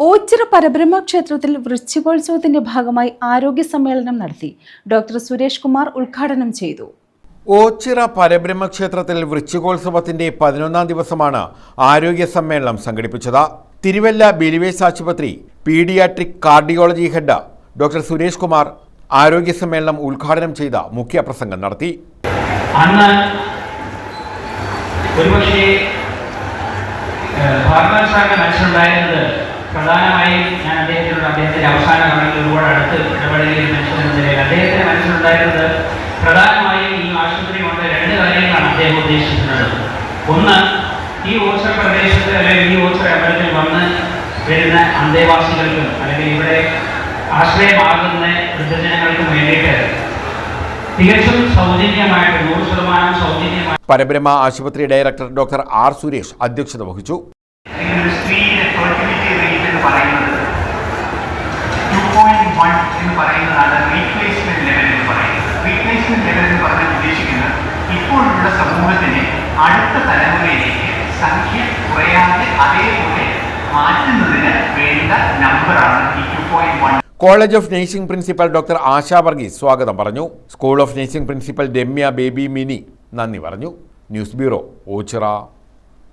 ഓച്ചിറ പരബ്രഹ്മ ക്ഷേത്രത്തിൽ വൃശ്ചികോത്സവത്തിന്റെ ഭാഗമായി ആരോഗ്യ സമ്മേളനം നടത്തി ഡോക്ടർ സുരേഷ് കുമാർ ഉദ്ഘാടനം ചെയ്തു. ഓച്ചിറ പരബ്രഹ്മ ക്ഷേത്രത്തിൽ വൃശ്ചികോത്സവത്തിന്റെ പതിനൊന്നാം ദിവസമാണ് ആരോഗ്യ സമ്മേളനം സംഘടിപ്പിച്ചത്. തിരുവല്ല ബിലിവേസ് ആശുപത്രി pediatric cardiology head doctor Suresh Kumar ആരോഗ്യ സമ്മേളനം ഉദ്ഘാടനം ചെയ്ത മുഖ്യപ്രസംഗം നടത്തി. അന്ന് ഭരണശാഖ ഏഹ്, ഭരണസാറിന്റെ മനസ്സിലുണ്ടായിരുന്നത് പ്രധാനമായും ഞാൻ അദ്ദേഹത്തിനോട് അദ്ദേഹത്തിന്റെ അവസാന കാലങ്ങളിൽ ഒരുപാട് അടുത്ത് ഇടപെടലിൽ മനുഷ്യൻ എന്ന നിലയിൽ അദ്ദേഹത്തിന്റെ മനസ്സിലുണ്ടായിരുന്നത് പ്രധാനമായും ഈ ആശുപത്രി കൊണ്ട് രണ്ട് കാര്യങ്ങളാണ് അദ്ദേഹം ഉദ്ദേശിക്കുന്നത്. ഒന്ന് ഈ ഓച്ചർ പ്രദേശത്ത് അല്ലെങ്കിൽ ഈ ഓച്ചർ അമ്പലത്തിൽ വന്ന് വരുന്ന അന്തേവാസികൾക്കും അല്ലെങ്കിൽ ഇവിടെ ആശ്രയമാകുന്ന വൃദ്ധജനങ്ങൾക്കും വേണ്ടിയിട്ട് തികച്ചും സൗജന്യമായിട്ട് നൂറ് ശതമാനം സൗജന്യമായി പരബ്രഹ്മ ആശുപത്രി ഡയറക്ടർ ഡോക്ടർ ആർ സുരേഷ് അധ്യക്ഷത വഹിച്ചു. അല്ലെങ്കിൽ ഒരു സ്ത്രീയുടെ ഫെർട്ടിലിറ്റി റേറ്റ് എന്ന് പറയുന്നത് ടു പോയിന്റ് വൺ എന്ന് പറയുന്നതാണ് റീപ്ലേസ്മെന്റ് ലെവൽ എന്ന് പറയുന്നത്. റീപ്ലേസ്മെന്റ് ലെവൽ എന്ന് പറഞ്ഞാൽ ഉദ്ദേശിക്കുന്നത് ഇപ്പോഴുള്ള സമൂഹത്തിനെ അടുത്ത തലമുറയിലേക്ക് സംഖ്യ കുറയാതെ അതേപോലെ മാറ്റുന്നതിന് വേണ്ട നമ്പറാണ് ഈ to college of nursing principal doctor Asha Varghese സ്വാഗതം പറഞ്ഞു. School of nursing principal Ramya Baby Mini നന്ദി പറഞ്ഞു. News bureau Ochira.